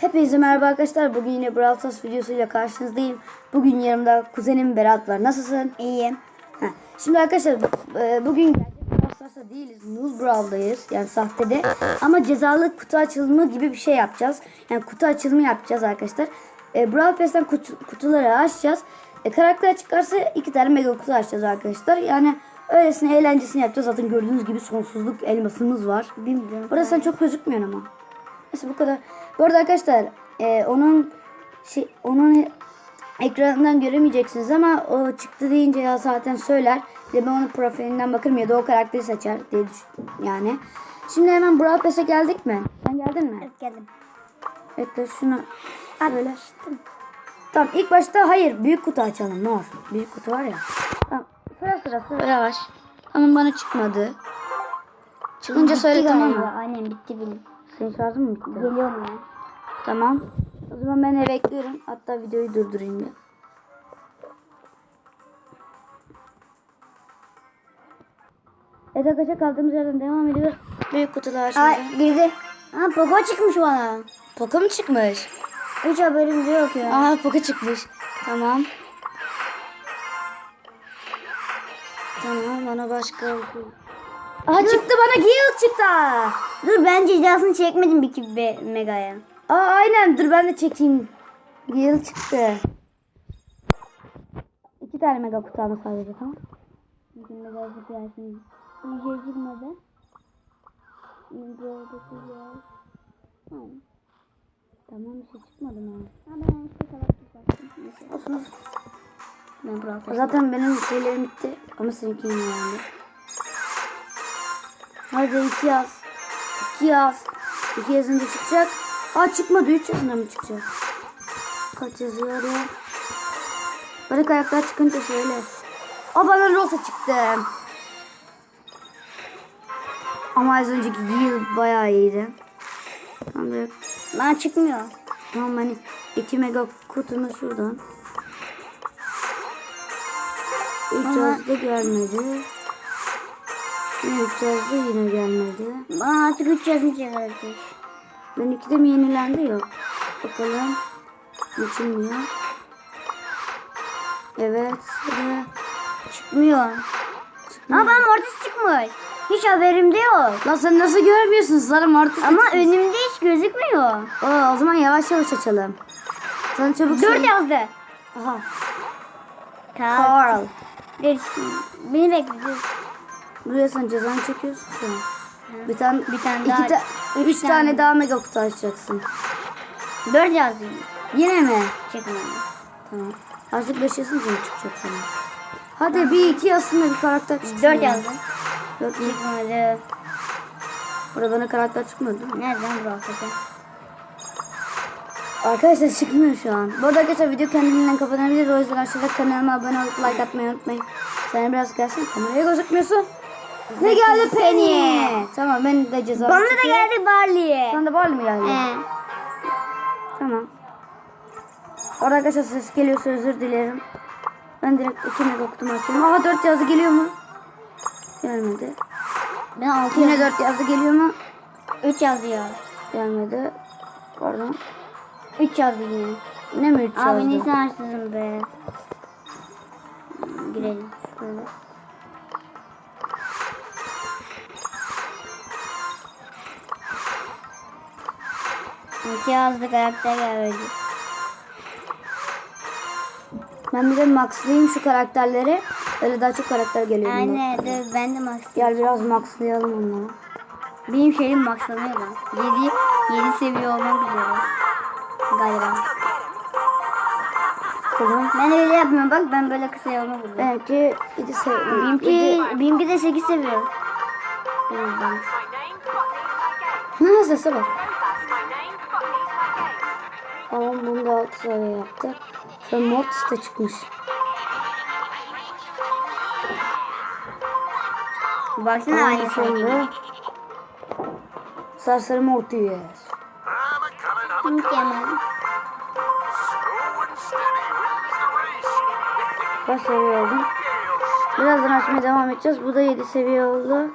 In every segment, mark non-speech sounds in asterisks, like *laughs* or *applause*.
Hepinize merhaba arkadaşlar. Bugün yine Brawl Stars videosuyla karşınızdayım. Bugün yanımda kuzenim Berat var. Nasılsın? İyiyim. Heh. Şimdi arkadaşlar e, bugün gerçek Brawl Stars'ta değiliz. Null Brawl'dayız. Yani sahtede. Ama cezalı kutu açılımı gibi bir şey yapacağız. Yani kutu açılımı yapacağız arkadaşlar. E, Brawl Pass'ten kutu- kutuları açacağız. E, karakter çıkarsa iki tane mega kutu açacağız arkadaşlar. Yani öylesine eğlencesini yapacağız. Zaten gördüğünüz gibi sonsuzluk elmasımız var. Bilmiyorum. Orada sen çok gözükmüyorsun ama. Neyse bu kadar. Bu arada arkadaşlar e, onun şey onun ekranından göremeyeceksiniz ama o çıktı deyince ya zaten söyler. De ben onun profilinden bakarım ya da o karakteri seçer diye düşün yani. Şimdi hemen Brawl Pass'e geldik mi? Sen geldin mi? Evet geldim. Bekle şunu söyle. Tamam ilk başta hayır büyük kutu açalım mor. Büyük kutu var ya. Tamam sıra sıra sıra yavaş. Tamam bana çıkmadı. Çıkınca söyle Bitti tamam galiba. mı? Aynen bitti benim. Senin şarjın mı bitti? Geliyorum ya. Tamam. O zaman ben eve bekliyorum. Hatta videoyu durdurayım bir. Evet arkadaşlar kaldığımız yerden devam ediyoruz. Büyük kutular Aa şimdi. girdi. Ha Poco çıkmış bana. Poco mu çıkmış? Hiç haberim de yok ya. Aa Poco çıkmış. Tamam. Tamam bana başka Aa çıktı bana Gale çıktı. Dur ben cezasını çekmedim bir ki be, Mega'ya. Aa aynen dur ben de çekeyim. Gale çıktı. İki tane mega kutu ama sadece tamam. Bugün Mega kutu. Bir şey çıkmadı. Mega kutu gel. Tamam bir şey çıkmadı mı? Ha ben şu kadar çıkarsın. Neyse. Olsun olsun. Ben Zaten benim şeylerim bitti. Ama seninkinin yani. Hadi iki yaz. İki yaz. İki yazınca çıkacak. Aa çıkmadı. Üç yazında mı çıkacak? Kaç yazıyor hadi. Böyle kayaklar çıkınca şöyle. Aa bana Rosa çıktı. Ama az önceki yıl bayağı iyiydi. Bana çıkmıyor. tamam hani iki mega kutunu şuradan. Üç Ama- yazdı gelmedi. Yine üç yazdı yine gelmedi. Bana artık 3 yazını çıkartacak. Ben ikide mi yenilendi yok. Bakalım. Açılmıyor. Evet. Ve Çıkmıyor. Ama bana Mortis çıkmış. Hiç haberimde yok. Lan sen nasıl görmüyorsun? Sana artık. Ama önümde hiç gözükmüyor. Oo, o zaman yavaş yavaş açalım. Sana çabuk 4 söyle- yazdı. Aha. Carl. Carl. Beni bekle. Buraya sen cezanı çekiyorsun sen. Bir tane, Bir tane iki daha. ta, üç tane. tane. daha mega kutu açacaksın. 4 yazdı. Yine mi? Çekmedi. Tamam. Artık beş yazınca mı çıkacak sana? Hadi bir iki yazsın bir karakter çıksın. 4 ya. yazdı. Dört? Çıkmadı. Burada bana karakter çıkmadı değil mi? Nereden bıraktın? Arkadaşlar çıkmıyor şu an. Bu arada arkadaşlar video kendiliğinden kapanabilir. O yüzden aşağıda kanalıma abone olup like atmayı unutmayın. Sen biraz gelsin kameraya gözükmüyorsun. Ne geldi Penny? Tamam ben de ceza Bana da geldi Barley'e. Sana da var mı geldi? He. Tamam. Orada arkadaşlar ses geliyorsa özür dilerim. Ben direkt iki mega kutumu açıyorum. Aha dört yazdı geliyor mu? Gelmedi. Ben 6 Yine yazdı. dört yazdı geliyor mu? 3 yazdı ya. Gelmedi. Pardon. 3 yazdı yine. Yine mi üç Abi yazdı? ne sanarsızım be. Girelim. Böyle. İki yazdı karakter gelmedi. Ben bir de maxlayayım şu karakterleri. Öyle daha çok karakter geliyor. Anne dur ben de max. Gel biraz maxlayalım onları. Benim şeyim maxlanıyor lan. 7 7 seviye olmak üzere. Galiba. Tamam. Ben öyle yapmıyorum bak ben böyle kısa olmak üzere. Benimki 7 seviye. Benimki, benimki de 8 seviye. Benim ben. Ne sese bak. Tamam bunu da 6 seviye yaptık. Sonra Mortis de çıkmış. Baksana Aynı sonra. Sarsarı Mortis. Mükemmel. Kaç seviye oldum? Birazdan açmaya devam edeceğiz. Bu da 7 seviye oldu.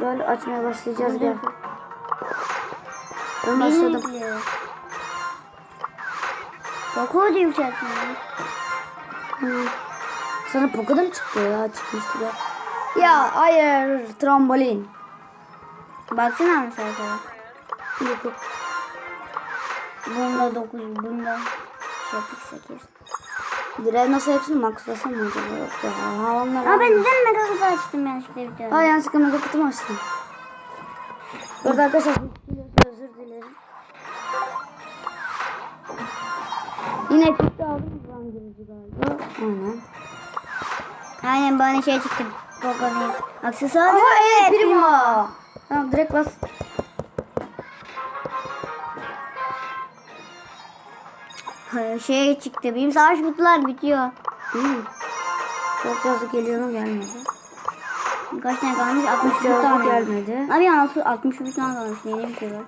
Böyle açmaya başlayacağız. Gel. Ben başladım. Poco da yükseltmiyor. Hı. Sana Poco'da mı çıktı ya? Çıkmıştı ya. Ya hayır trambolin. Baksana mesela sana. Yok yok. Bunda 9, bunda şey 8. Direğe nasıl hepsini maxlasam mı acaba? Yok ya. Ha onlar. Aa ben neden mega kutu açtım yanlışlıkla tane. Ha yanlışlıkla mega kutumu açtım. Burada arkadaşlar Yine çıktı aldım girici galiba. Aynen. Aynen bana şey çıktı. Poco'nun aksesuarı. Ama evet primo. Tamam direkt bas. Şey çıktı. Benim savaş kutular bitiyor. Hmm. Çok yazık geliyor mu gelmedi. Kaç tane kalmış? 61 Çok yazık tane. gelmedi. Abi ya 61 tane kalmış. Neyine bitiyor?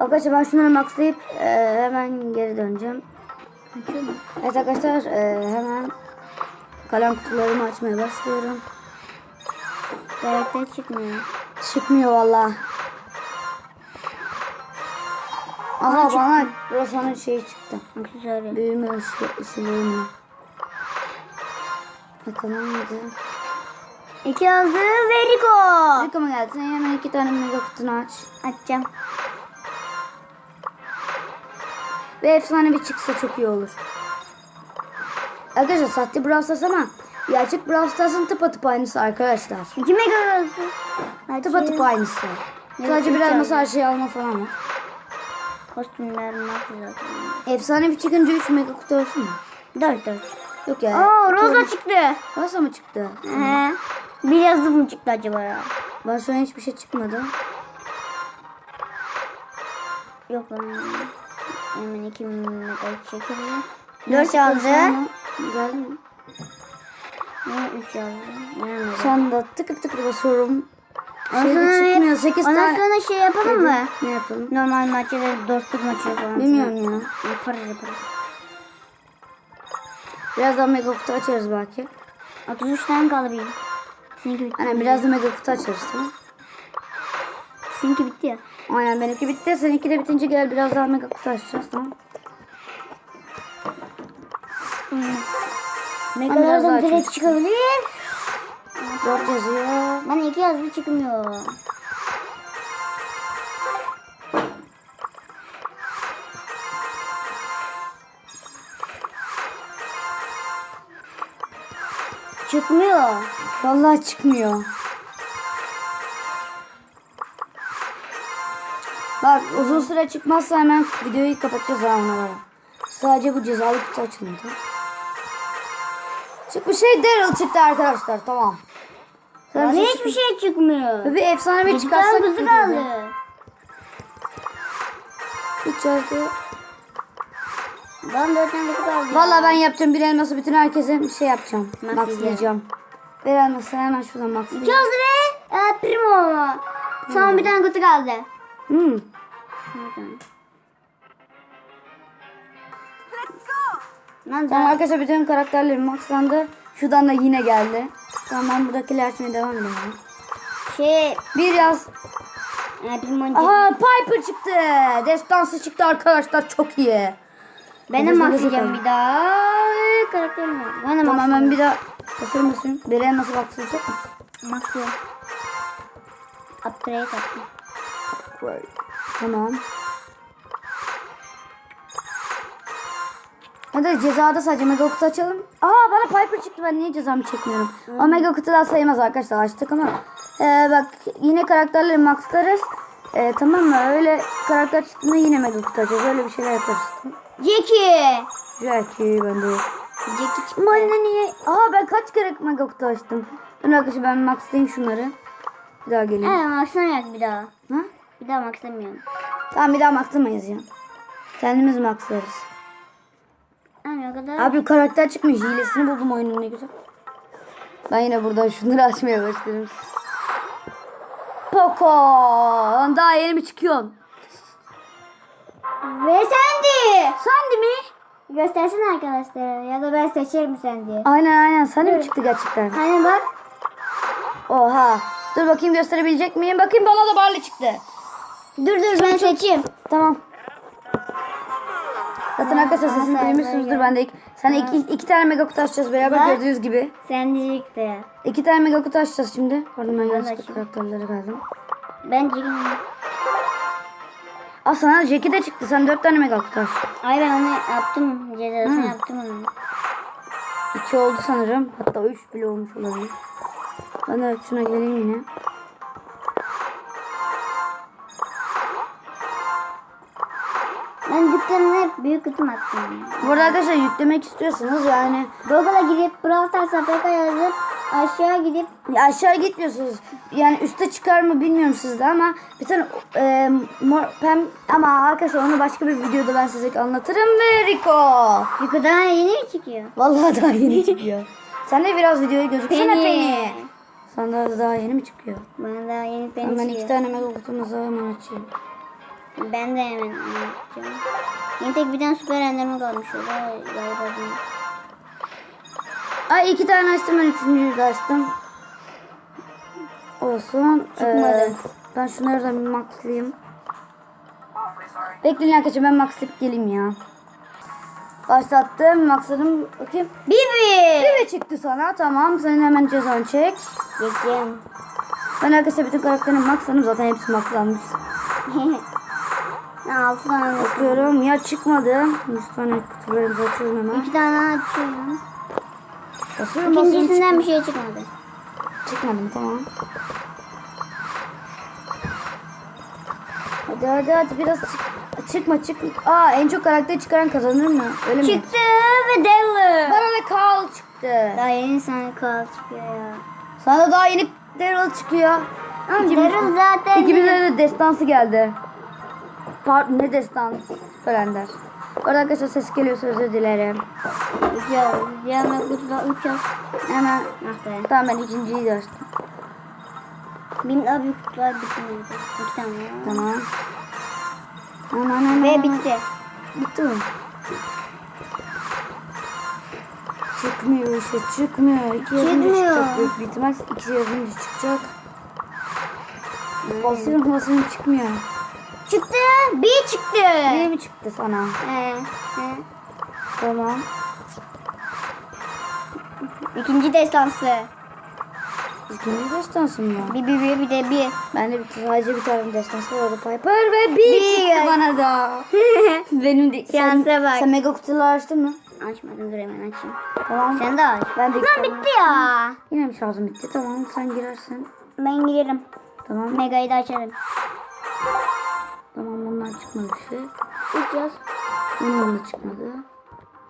Arkadaşlar ben şunları maxlayıp e, hemen geri döneceğim. Mu? Evet arkadaşlar e, hemen kalem kutularımı açmaya başlıyorum. Karakter çıkmıyor. Çıkmıyor valla. Aha bana Rosa'nın şeyi çıktı. Aksesuarı. Büyüme ısılığımla. Bakalım mıydı? İki yazdı. Veriko. Rika mı geldi? Sen hemen iki tane mega kutunu aç. Açacağım. Ve efsane bir çıksa çok iyi olur. Arkadaşlar sahte Brawl Stars ama gerçek Brawl Stars'ın tıpatıp aynısı arkadaşlar. İki mega yazdı. Tıpatıp aynısı. Sadece biraz nasıl her şeyi alma falan var. Kostümler nasıl zaten? Efsane bir çıkınca 3 mega kutu olsun mu? Dört dört. Yok ya. Aa Rosa çıktı. Rosa mı çıktı? He. Bir yazdı mı çıktı acaba ya? Şu an hiçbir şey çıkmadı. Yok lan. Hemen iki mega çekelim. Dört yazdı. Geldi mi? Ne üç yazdı. Şu anda tıkır tıkır basıyorum. Ondan Şey sonra, çıkmıyor. 8 ondan tane. sonra şey yapalım mı? Ne yapalım? Normal maçta da dostluk maçı falan. Bilmiyorum ya. Yaparız yaparız. Birazdan mega kutu açarız belki. 33 tane kaldı benim. Seninki bitti. Aynen biraz da mega kutu açarız tamam. Seninki bitti ya. Aynen benimki bitti. Seninki de bitince gel biraz daha mega kutu açacağız tamam. daha Megalardan direkt çıkabilir. 4 yazıyor. Bana iki yazdı çıkmıyor. Çıkmıyor. Vallahi çıkmıyor. Bak uzun süre çıkmazsa hemen videoyu kapatacağız göre. Sadece bu cezalı kutu açıldı. Çıkmış şey Daryl çıktı arkadaşlar tamam. Bir şey hiçbir şey çıkmıyor. Bir efsane bir çıkarsak kuzu kaldı. Yazdı. Ben dört tane kaldı. Valla ben yapacağım bir elması bütün herkese bir şey yapacağım. Maxlayacağım. Bir elması hemen şuradan İki maxlayacağım. yazdı ve e, primo. Son bir tane kutu kaldı. Hmm. Lan Tamam da arkadaşlar bütün karakterlerim maxlandı. Şuradan da yine geldi. Tamam ben buradakileri açmaya devam edeyim. şey Bir yaz. e, primo Aha Piper çıktı. Destansı çıktı arkadaşlar çok iyi. Ben de maxlayacağım bir daha. Karakterim var. Ben de Tamam ben bir daha basıyorum basıyorum. Bir elması maxlayacak mısın? Maxlıyorum. Upgrade yaptım. Tamam. Hadi cezada sadece mega kutu açalım. Aa bana Piper çıktı ben niye cezamı çekmiyorum? O mega kutudan sayılmaz arkadaşlar açtık ama. Ee, bak yine karakterleri maxlarız. Ee, tamam mı? Öyle karakter çıktığında yine mega kutu açacağız. Öyle bir şeyler yaparız. Jackie. Jackie ben de. Jackie çıktı. Marina niye? Aa ben kaç kere mega kutu açtım. Dur arkadaşlar ben maxlayayım şunları. Bir daha geleyim. Evet maxlamayak bir daha. Ha? Bir daha maxlamıyorum. Tamam bir daha maxlamayız ya. Kendimiz maxlarız. Yani o kadar. Abi karakter çıkmış. Hilesini buldum oyunun ne güzel. Ben yine buradan şunları *laughs* açmaya başlarım. Poco. Lan Daha yeni mi çıkıyorsun? Ve sendi. Sandy mi? Göstersene arkadaşlara ya da ben seçerim sendi. Aynen aynen. Sandy mi çıktı gerçekten? Hani bak. Oha. Dur bakayım gösterebilecek miyim? Bakayım bana da Barley çıktı. Dur dur ben seçeyim. Tamam. Zaten arkadaşlar sesini duymuşsunuzdur. Ben de iki, sana iki, iki tane mega kutu açacağız beraber gördüğünüz gibi. Sen diyecekti ya. İki tane mega kutu açacağız şimdi. Pardon ben de yanlışlıkla açayım. karakterlere geldim. Ben Aa sana Jackie de çıktı. Sen dört tane mega kutu açtın. Ay ben onu yaptım. Cezasını Hı. yaptım onu. İki oldu sanırım. Hatta üç bile olmuş olabilir. Ben de şuna geleyim yine. Ben dükkanına hep büyük kutum attım. Bu arada arkadaşlar yüklemek istiyorsanız yani Google'a girip Brawl Stars APK yazıp aşağı gidip Ya aşağı gitmiyorsunuz. Yani üste çıkar mı bilmiyorum sizde ama bir tane e, mor, pem ama arkadaşlar onu başka bir videoda ben size anlatırım ve Rico. yukarıdan yeni mi çıkıyor? Vallahi daha yeni *laughs* çıkıyor. Sen de biraz videoyu gözüksene. Penny. Sen de daha yeni mi çıkıyor? Bana daha yeni Hemen ben iki tane mega kutumuzu hemen açayım. Ben de hemen anlatacağım. Yeni tek bir tane süper enderme kalmış. O da galiba değil. Ay iki tane açtım ben üçüncüyü de açtım. Olsun. Çıkmadı. Ee, ben şunları da bir maxlayayım. Bekleyin arkadaşlar ben maxlayıp geleyim ya. Başlattım. Maxladım. Bakayım. Bibi! Bibi çıktı sana. Tamam. Senin hemen cezanı çek. Geçeceğim. Ben arkadaşlar bütün karakterini maxladım. Zaten hepsi maxlanmış. *laughs* Altı tane. Bakıyorum. Ya çıkmadı. 100 tane kutularımızı açıyorum hemen. İki tane açıyorum. Basıyorum basıyorum. İkincisinden bir şey çıkmadı. Çıkmadı mı? Tamam. Hadi hadi hadi biraz çık. Çıkma çıkma. Aa en çok karakteri çıkaran kazanır mı? Öyle mi? Çıktı ve Daryl. Bana da Carl çıktı. Daha yeni sana kal çıkıyor ya. Sana daha yeni Daryl çıkıyor. Ama Daryl zaten... İkimize de destansı geldi. Pardon ne destansı? Kalender. Orada arkadaşlar ses geliyorsa özür dilerim. Üç yaz. Diğer kutuda üç yaz. Hemen Ah tamam ben ikinciyi de açtım. Benim daha büyük kutular bitmedi. İki tane ya. Tamam. Aman aman. Ve bitti. Bitti mi? Çıkmıyor işte çıkmıyor. İki yazınca Çıkmıyor. çıkacak büyük ihtimal. İki yazınca çıkacak. Basıyorum basıyorum çıkmıyor. Çıktı. Bir çıktı. Ne mi çıktı sana? He. He. Tamam. İkinci destansı. İkinci destansı mı? Bir bir bir bir de bir. Bende bir sadece bir tane destansı var. O da Piper ve bir, Bir. çıktı bana da. *laughs* Benim de. Sen, bak. sen mega kutuları açtın mı? Açmadım dur hemen açayım. Tamam. Sen de aç. Ben de Lan iki tane- bitti ya. Yine mi şarjım bitti? Tamam sen girersin. Ben girerim. Tamam. Mega'yı da açarım. Bundan çıkmadı bir şey. Yaz. Bundan da çıkmadı.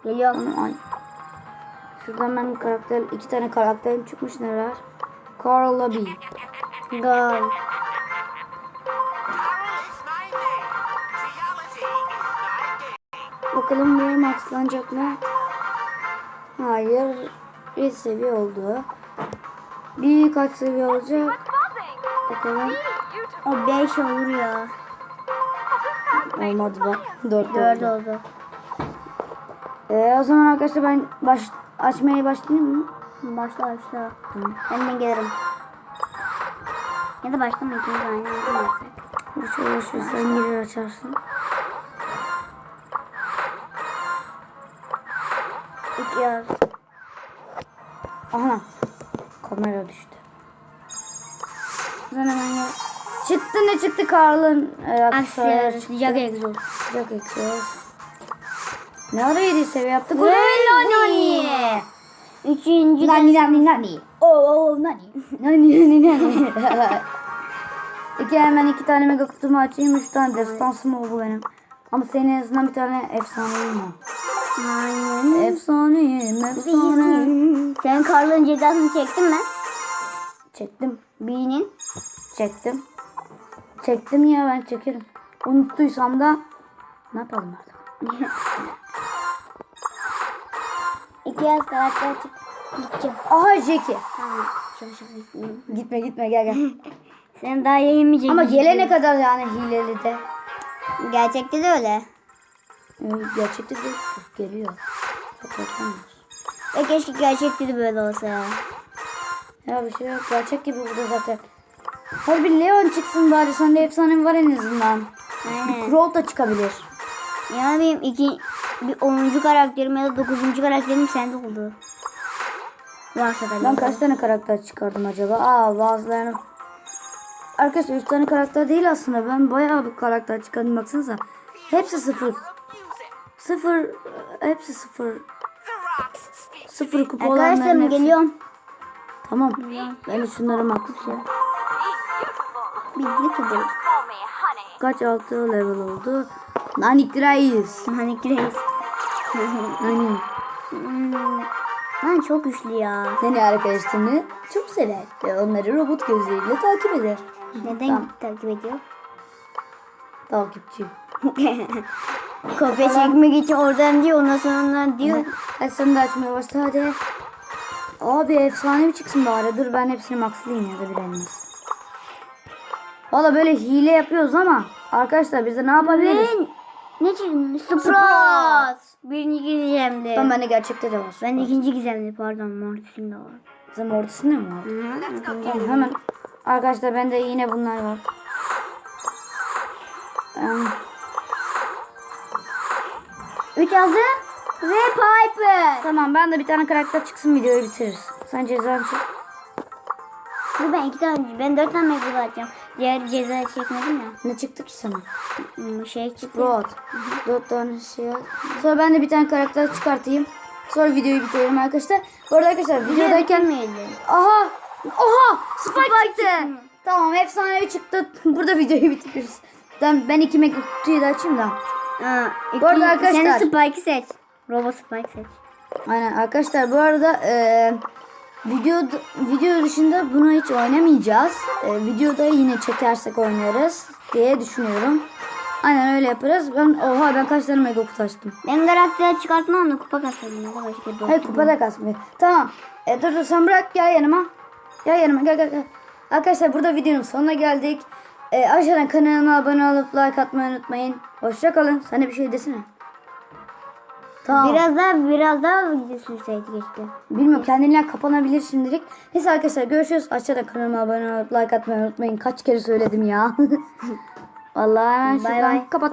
Geliyor. Tamam ay. Şuradan ben karakter, iki tane karakterim çıkmış neler? Carl Lobby. Game. Bakalım bu maxlanacak mı? Hayır. Bir seviye oldu. Bir kaç seviye olacak? Bakalım. O beş olur ya. Olmadı bak. Dört, Dört oldu. oldu. Ee, o zaman arkadaşlar ben baş, açmaya başlayayım mı? Başla başla. Tamam. Ben de gelirim. Ya da başlama ikimiz aynı anda yapsak. Boş ver. Sen girer açarsın. İki yaz. Aha. Kamera düştü. Sonra ben ya. Çıktı ne çıktı Karl'ın e, aksesuarı çıktı. Sıcak egzoz. Sıcak egzoz. Ne ara yedi seviye yaptık? Vay, Nani. Üçüncü Nani nani nani. Oo oo *laughs* nani. Nani nani nani. *laughs* iki hemen iki tane mega kutumu açayım. Üç tane destansım oldu benim. Ama senin en azından bir tane efsaneyim var. Aynen. Efsaneyim efsane. Sen Karl'ın cezasını çektin mi? Çektim. B'nin. Çektim. Çektim ya ben çekerim. Unuttuysam da ne yapalım artık. *laughs* İki yaz karakter çık. Gideceğim. Aha Jackie. Tamam. Şöyle şöyle gitmeyeyim. *laughs* Gitme gitme gel gel. *laughs* Sen daha yayınmayacak. Ama gelene kadar yani hileli de. Gerçekte de öyle. Gerçekte de geliyor. Çok beklemiyoruz. Ya keşke gerçekte de böyle olsa ya. Ya bir şey yok. Gerçek gibi burada zaten. Hadi bir Leon çıksın bari. Sende efsane var en azından. Aynen. Crow da çıkabilir. Ya benim iki bir 10. karakterim ya da 9. karakterim sende oldu. Varsa da. Ben kaç tane karakter çıkardım acaba? Aa bazılarını... Arkadaşlar 3 tane karakter değil aslında. Ben bayağı bir karakter çıkardım baksanıza. Hepsi sıfır. Sıfır. Hepsi sıfır. Sıfır kupa olanların Arkadaşlarım hepsi. geliyorum. Tamam. Ben de şunları makbul ya. Bir YouTuber. Kaç altı level oldu? Nanik Reis. Hani Grace. Nani. Hmm. Lan çok güçlü ya. Nani arkadaşlarını çok sever. Ve onları robot gözleriyle takip eder. Neden Tamam. takip ediyor? Takipçi. *laughs* Kopya çekmek için oradan diyor ondan sonra diyor. Hadi sen de açmaya başla hadi. Abi efsane bir çıksın bari. Dur ben hepsini maxlayayım ya da bir elmas. Valla böyle hile yapıyoruz ama arkadaşlar bize ne yapabiliriz? Ben ne çıktı? Surprise. Birinci gizemli. Tamam bende gerçekte de var. Ben ikinci gizemli pardon mortisinde var. Bizim ortasında mı var? Tamam hemen. Arkadaşlar bende yine bunlar var. Üç aldı ve Piper. tamam ben de bir tane karakter çıksın videoyu bitiririz. Sen cezanı çek. Dur ben iki tane, ben dört tane meyve atacağım. Diğer ceza çekmedim ya. Ne çıktı ki sana? Hmm, Şey çıktı. Rod. Dört tane şey. Sonra ben de bir tane karakter çıkartayım. Sonra videoyu bitirelim arkadaşlar. Bu arada arkadaşlar videodayken... miydi? Aha! Oha! Spike, çıktı. Tamam efsanevi çıktı. *laughs* Burada videoyu bitiriyoruz. Ben, ben iki mega kutuyu da açayım da. Aa, Bu arada arkadaşlar- Sen Spike'ı seç. Robot Spike seç. Aynen arkadaşlar bu arada e, video video dışında bunu hiç oynamayacağız. E, videoda yine çekersek oynarız diye düşünüyorum. Aynen öyle yaparız. Ben oha ben kaç tane mega kutu açtım. Ben karakter çıkartmam da kupa kasarım da bir Hayır kupada kasmıyor. Tamam. E, dur dur sen bırak gel yanıma. Gel yanıma gel gel gel. Arkadaşlar burada videonun sonuna geldik. E, aşağıdan kanalıma abone olup like atmayı unutmayın. Hoşça kalın. Sen de bir şey desene. Tamam. Biraz daha biraz daha sürseydi keşke. Bilmiyorum kendinden kapanabilir şimdilik. Neyse arkadaşlar görüşürüz. Aşağıda kanalıma abone olup like atmayı unutmayın. Kaç kere söyledim ya. *laughs* Vallahi hemen şuradan kapat.